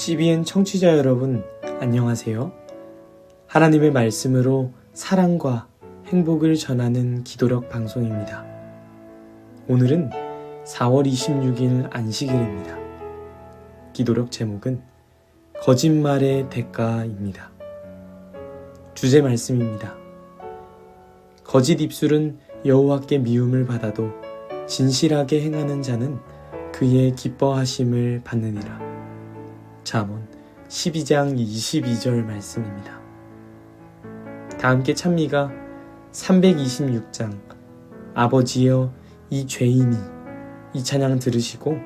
CBN 청취자 여러분, 안녕하세요. 하나님의 말씀으로 사랑과 행복을 전하는 기도력 방송입니다. 오늘은 4월 26일 안식일입니다. 기도력 제목은 거짓말의 대가입니다. 주제 말씀입니다. 거짓 입술은 여호와께 미움을 받아도 진실하게 행하는 자는 그의 기뻐하심을 받느니라. 잠언 12장 22절 말씀입니다. 다 함께 찬미가 326장 아버지여 이 죄인이 이 찬양 들으시고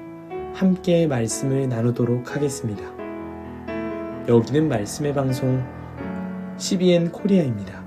함께 말씀을 나누도록 하겠습니다. 여기는 말씀의 방송 CBN 코리아입니다.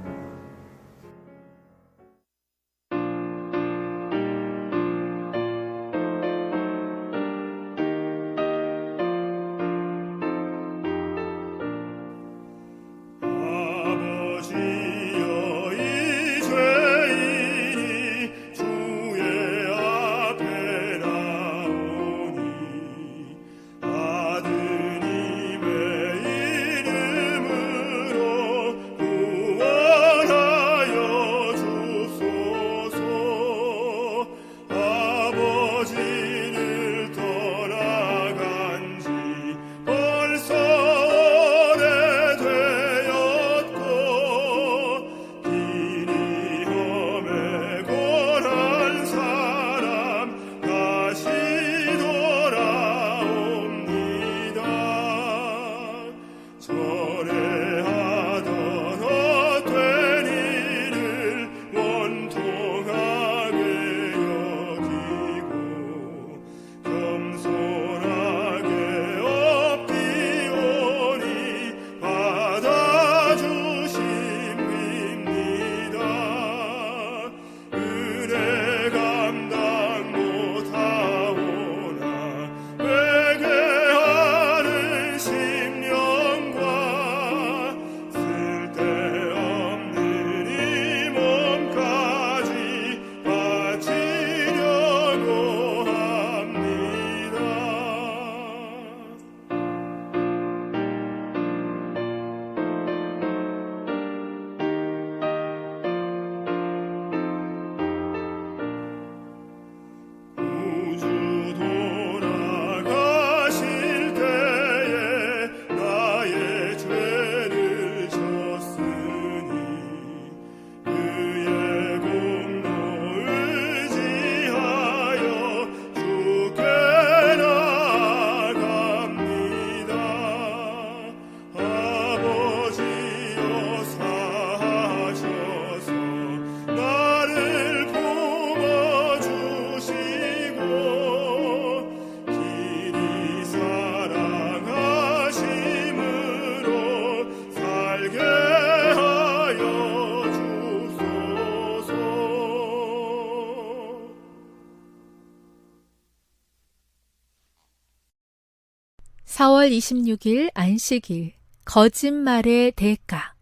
4월 26일 안식일 거짓말의 대가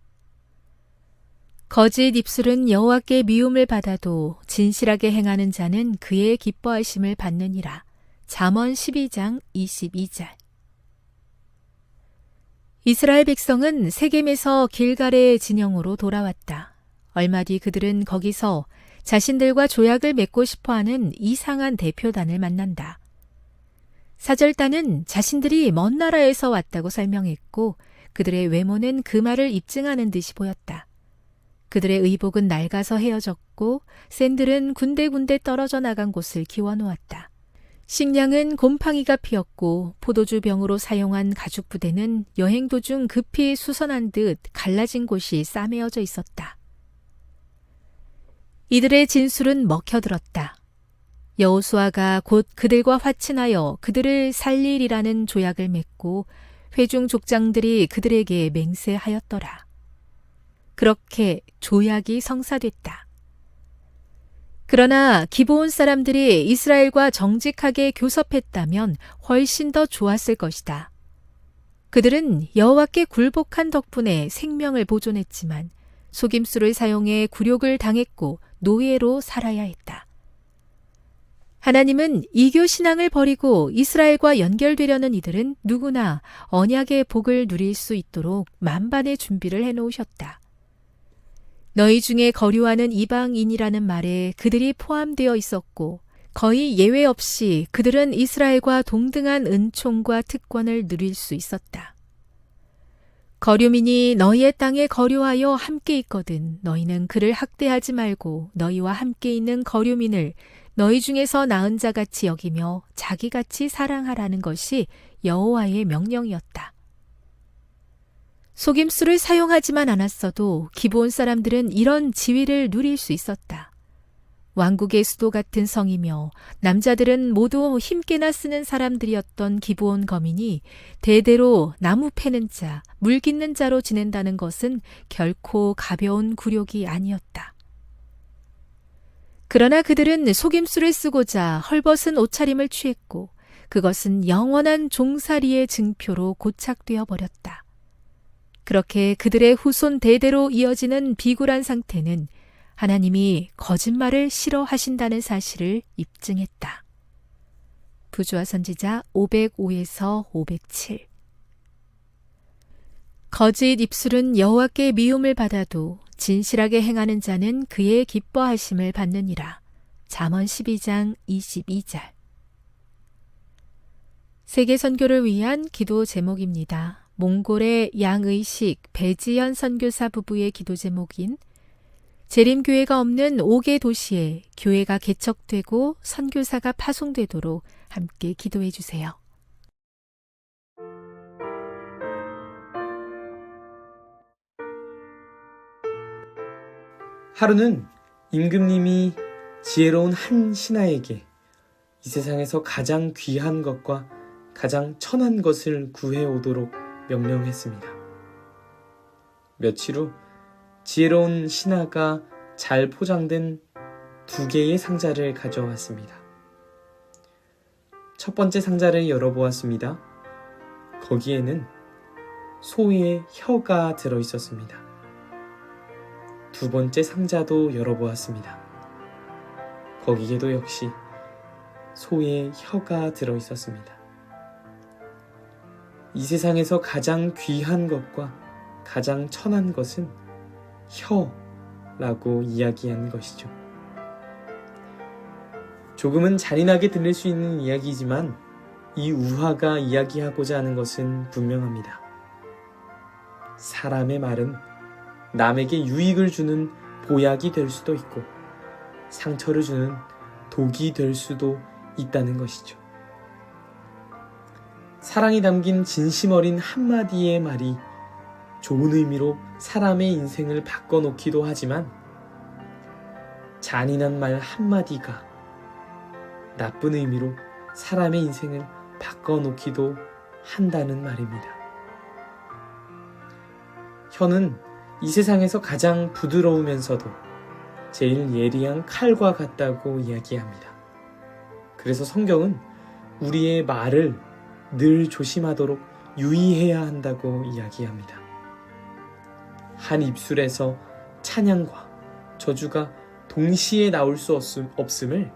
거짓 입술은 여호와께 미움을 받아도 진실하게 행하는 자는 그의 기뻐하심을 받느니라. 잠언 12장 22절 이스라엘 백성은 세겜에서 길갈의 진영으로 돌아왔다. 얼마 뒤 그들은 거기서 자신들과 조약을 맺고 싶어하는 이상한 대표단을 만난다. 사절단은 자신들이 먼 나라에서 왔다고 설명했고 그들의 외모는 그 말을 입증하는 듯이 보였다. 그들의 의복은 낡아서 헤어졌고 샌들은 군데군데 떨어져 나간 곳을 기워놓았다. 식량은 곰팡이가 피었고 포도주 병으로 사용한 가죽 부대는 여행 도중 급히 수선한 듯 갈라진 곳이 싸매어져 있었다. 이들의 진술은 먹혀들었다. 여호수아가 곧 그들과 화친하여 그들을 살리리라는 조약을 맺고 회중 족장들이 그들에게 맹세하였더라. 그렇게 조약이 성사됐다. 그러나 기브온 사람들이 이스라엘과 정직하게 교섭했다면 훨씬 더 좋았을 것이다. 그들은 여호와께 굴복한 덕분에 생명을 보존했지만 속임수를 사용해 굴욕을 당했고 노예로 살아야 했다. 하나님은 이교 신앙을 버리고 이스라엘과 연결되려는 이들은 누구나 언약의 복을 누릴 수 있도록 만반의 준비를 해 놓으셨다. 너희 중에 거류하는 이방인이라는 말에 그들이 포함되어 있었고 거의 예외 없이 그들은 이스라엘과 동등한 은총과 특권을 누릴 수 있었다. 거류민이 너희의 땅에 거류하여 함께 있거든 너희는 그를 학대하지 말고 너희와 함께 있는 거류민을 너희 중에서 나은 자 같이 여기며 자기 같이 사랑하라는 것이 여호와의 명령이었다. 속임수를 사용하지만 않았어도 기브온 사람들은 이런 지위를 누릴 수 있었다. 왕국의 수도 같은 성이며 남자들은 모두 힘께나 쓰는 사람들이었던 기브온 거민이 대대로 나무 패는 자, 물 깃는 자로 지낸다는 것은 결코 가벼운 굴욕이 아니었다. 그러나 그들은 속임수를 쓰고자 헐벗은 옷차림을 취했고 그것은 영원한 종살이의 증표로 고착되어 버렸다. 그렇게 그들의 후손 대대로 이어지는 비굴한 상태는 하나님이 거짓말을 싫어하신다는 사실을 입증했다. 부조화 선지자 505에서 507 거짓 입술은 여호와께 미움을 받아도 진실하게 행하는 자는 그의 기뻐하심을 받느니라. 잠언 12장 22절 세계 선교를 위한 기도 제목입니다. 몽골의 양의식 배지연 선교사 부부의 기도 제목인 재림교회가 없는 5개 도시에 교회가 개척되고 선교사가 파송되도록 함께 기도해 주세요. 하루는 임금님이 지혜로운 한 신하에게 이 세상에서 가장 귀한 것과 가장 천한 것을 구해 오도록 명령했습니다. 며칠 후 지혜로운 신하가 잘 포장된 두 개의 상자를 가져왔습니다. 첫 번째 상자를 열어보았습니다. 거기에는 소의 혀가 들어 있었습니다. 두 번째 상자도 열어보았습니다. 거기에도 역시 소의 혀가 들어 있었습니다. 이 세상에서 가장 귀한 것과 가장 천한 것은 혀라고 이야기한 것이죠. 조금은 잔인하게 들릴 수 있는 이야기이지만 이 우화가 이야기하고자 하는 것은 분명합니다. 사람의 말은 남에게 유익을 주는 보약이 될 수도 있고 상처를 주는 독이 될 수도 있다는 것이죠. 사랑이 담긴 진심 어린 한마디의 말이 좋은 의미로 사람의 인생을 바꿔놓기도 하지만 잔인한 말 한마디가 나쁜 의미로 사람의 인생을 바꿔놓기도 한다는 말입니다. 혀는 이 세상에서 가장 부드러우면서도 제일 예리한 칼과 같다고 이야기합니다. 그래서 성경은 우리의 말을 늘 조심하도록 유의해야 한다고 이야기합니다. 한 입술에서 찬양과 저주가 동시에 나올 수 없음을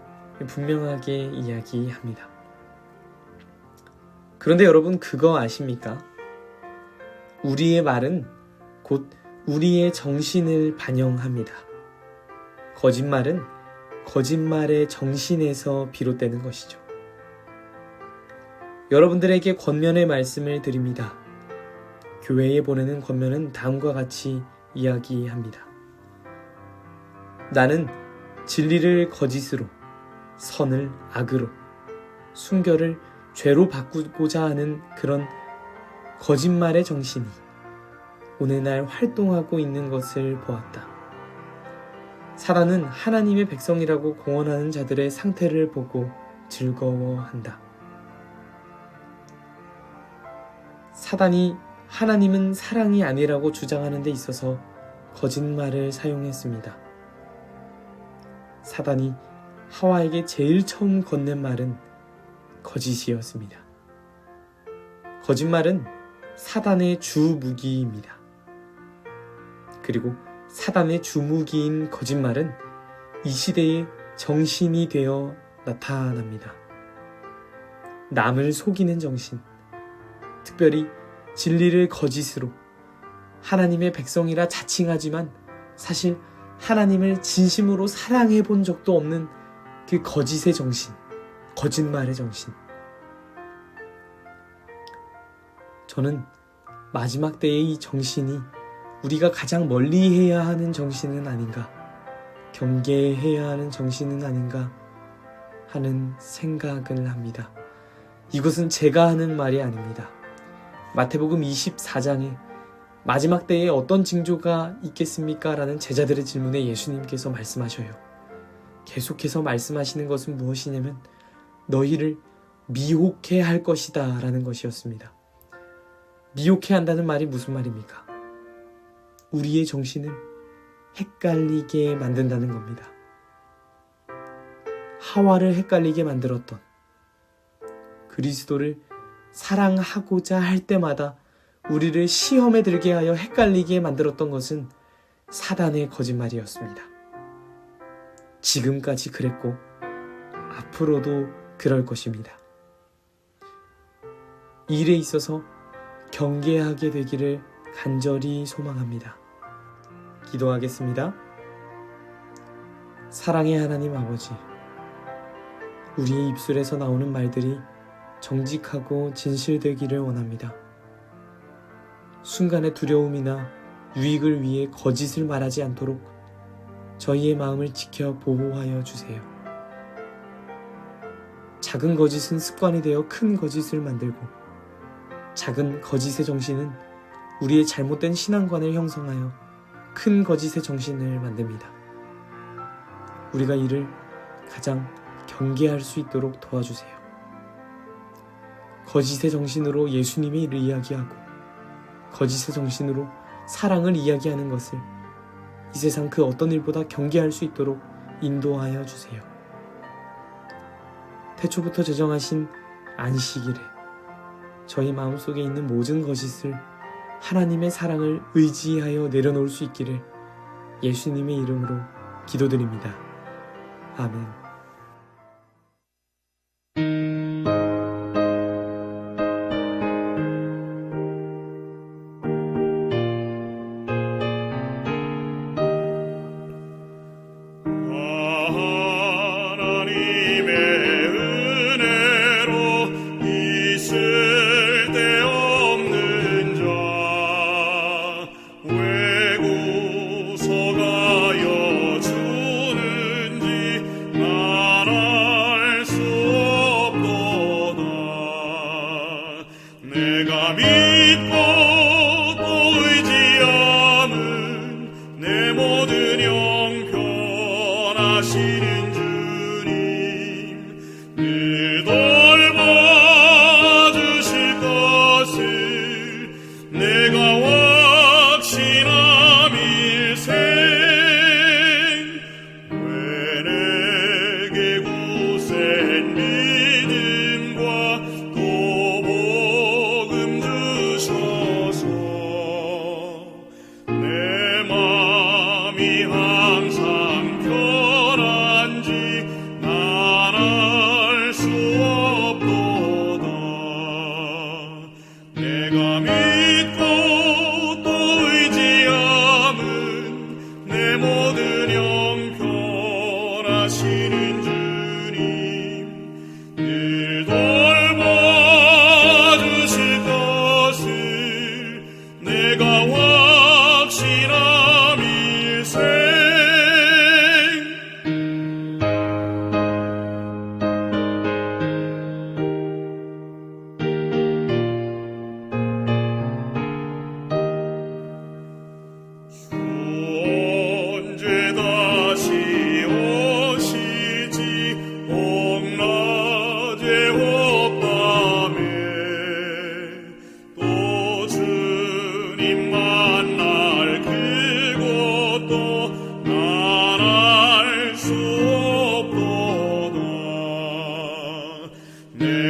분명하게 이야기합니다. 그런데 여러분 그거 아십니까? 우리의 말은 곧 우리의 정신을 반영합니다. 거짓말은 거짓말의 정신에서 비롯되는 것이죠. 여러분들에게 권면의 말씀을 드립니다. 교회에 보내는 권면은 다음과 같이 이야기합니다. 나는 진리를 거짓으로, 선을 악으로, 순결을 죄로 바꾸고자 하는 그런 거짓말의 정신이 오늘날 활동하고 있는 것을 보았다. 사단은 하나님의 백성이라고 공언하는 자들의 상태를 보고 즐거워한다. 사단이 하나님은 사랑이 아니라고 주장하는 데 있어서 거짓말을 사용했습니다. 사단이 하와에게 제일 처음 건넨 말은 거짓이었습니다. 거짓말은 사단의 주 무기입니다. 그리고 사단의 주무기인 거짓말은 이 시대의 정신이 되어 나타납니다. 남을 속이는 정신, 특별히 진리를 거짓으로 하나님의 백성이라 자칭하지만 사실 하나님을 진심으로 사랑해 본 적도 없는 그 거짓의 정신, 거짓말의 정신. 저는 마지막 때의 이 정신이 우리가 가장 멀리 해야 하는 정신은 아닌가, 경계해야 하는 정신은 아닌가 하는 생각을 합니다. 이것은 제가 하는 말이 아닙니다. 마태복음 24장에 마지막 때에 어떤 징조가 있겠습니까? 라는 제자들의 질문에 예수님께서 말씀하셔요. 계속해서 말씀하시는 것은 무엇이냐면 너희를 미혹해 할 것이다 라는 것이었습니다. 미혹해 한다는 말이 무슨 말입니까? 우리의 정신을 헷갈리게 만든다는 겁니다. 하와를 헷갈리게 만들었던 그리스도를 사랑하고자 할 때마다 우리를 시험에 들게 하여 헷갈리게 만들었던 것은 사단의 거짓말이었습니다. 지금까지 그랬고 앞으로도 그럴 것입니다. 일에 있어서 경계하게 되기를 간절히 소망합니다. 기도하겠습니다. 사랑의 하나님 아버지, 우리의 입술에서 나오는 말들이 정직하고 진실되기를 원합니다. 순간의 두려움이나 유익을 위해 거짓을 말하지 않도록 저희의 마음을 지켜 보호하여 주세요. 작은 거짓은 습관이 되어 큰 거짓을 만들고 작은 거짓의 정신은 우리의 잘못된 신앙관을 형성하여 큰 거짓의 정신을 만듭니다. 우리가 이를 가장 경계할 수 있도록 도와주세요. 거짓의 정신으로 예수님의 일을 이야기하고 거짓의 정신으로 사랑을 이야기하는 것을 이 세상 그 어떤 일보다 경계할 수 있도록 인도하여 주세요. 태초부터 제정하신 안식일에 저희 마음속에 있는 모든 거짓을 하나님의 사랑을 의지하여 내려놓을 수 있기를 예수님의 이름으로 기도드립니다. 아멘.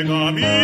내가